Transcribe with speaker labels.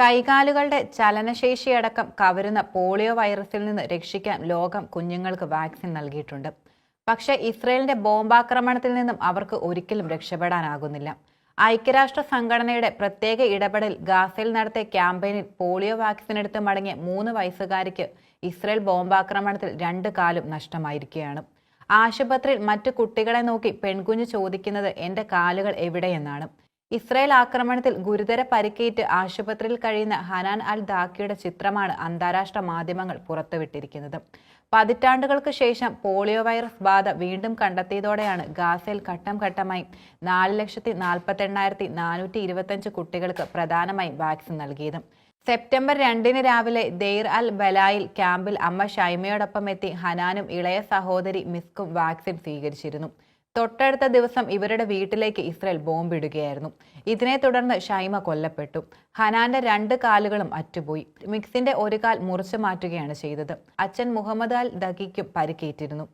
Speaker 1: കൈകാലുകളുടെ ചലനശേഷിയടക്കം കവരുന്ന polio വൈറസിൽ നിന്ന് രക്ഷിക്കാൻ ലോകം കുഞ്ഞുങ്ങൾക്ക് വാക്സിൻ നൽകിയിട്ടുണ്ട്. പക്ഷേ ഇസ്രയേലിന്റെ ബോംബാക്രമണത്തിൽ നിന്നും അവർക്ക് ഒരിക്കലും രക്ഷപ്പെടാനാകുന്നില്ല. ഐക്യരാഷ്ട്ര സംഘടനയുടെ പ്രത്യേക ഇടപെടൽ ഗാസയിൽ നടത്തിയ ക്യാമ്പയിനിൽ പോളിയോ വാക്സിൻ എടുത്ത് മടങ്ങിയ മൂന്ന് വയസ്സുകാരിക്ക് ഇസ്രയേൽ ബോംബാക്രമണത്തിൽ രണ്ട് കാലും നഷ്ടമായിരിക്കുകയാണ്. ആശുപത്രിയിൽ മറ്റു കുട്ടികളെ നോക്കി പെൺകുഞ്ഞ് ചോദിക്കുന്നത് എന്റെ കാലുകൾ എവിടെയെന്നാണ്? ഇസ്രായേൽ ആക്രമണത്തിൽ ഗുരുതര പരിക്കേറ്റ് ആശുപത്രിയിൽ കഴിയുന്ന ഹനാൻ അൽ ദാക്കിയുടെ ചിത്രമാണ് അന്താരാഷ്ട്ര മാധ്യമങ്ങൾ പുറത്തുവിട്ടിരിക്കുന്നത്. പതിറ്റാണ്ടുകൾക്ക് ശേഷം പോളിയോ വൈറസ് ബാധ വീണ്ടും കണ്ടെത്തിയതോടെയാണ് ഗാസയിൽ ഘട്ടം ഘട്ടമായി നാല് ലക്ഷത്തി നാൽപ്പത്തി എണ്ണായിരത്തി നാനൂറ്റി ഇരുപത്തഞ്ച് കുട്ടികൾക്ക് പ്രധാനമായും വാക്സിൻ നൽകിയത്. സെപ്റ്റംബർ രണ്ടിന് രാവിലെ ദെയ്ർ അൽ ബലായിൽ ക്യാമ്പിൽ അമ്മ ഷൈമയോടൊപ്പം എത്തി ഹനാനും ഇളയ സഹോദരി മിസ്കും വാക്സിൻ സ്വീകരിച്ചിരുന്നു. തൊട്ടടുത്ത ദിവസം ഇവരുടെ വീട്ടിലേക്ക് ഇസ്രയേൽ ബോംബിടുകയായിരുന്നു. ഇതിനെ തുടർന്ന് ഷൈമ കൊല്ലപ്പെട്ടു. ഹനാന്റെ രണ്ട് കാലുകളും അറ്റുപോയി. മിക്സിന്റെ ഒരു കാൽ മുറിച്ചു മാറ്റുകയാണ് ചെയ്തത്. അച്ഛൻ മുഹമ്മദ് അൽ ദഗിക്കും പരിക്കേറ്റിരുന്നു.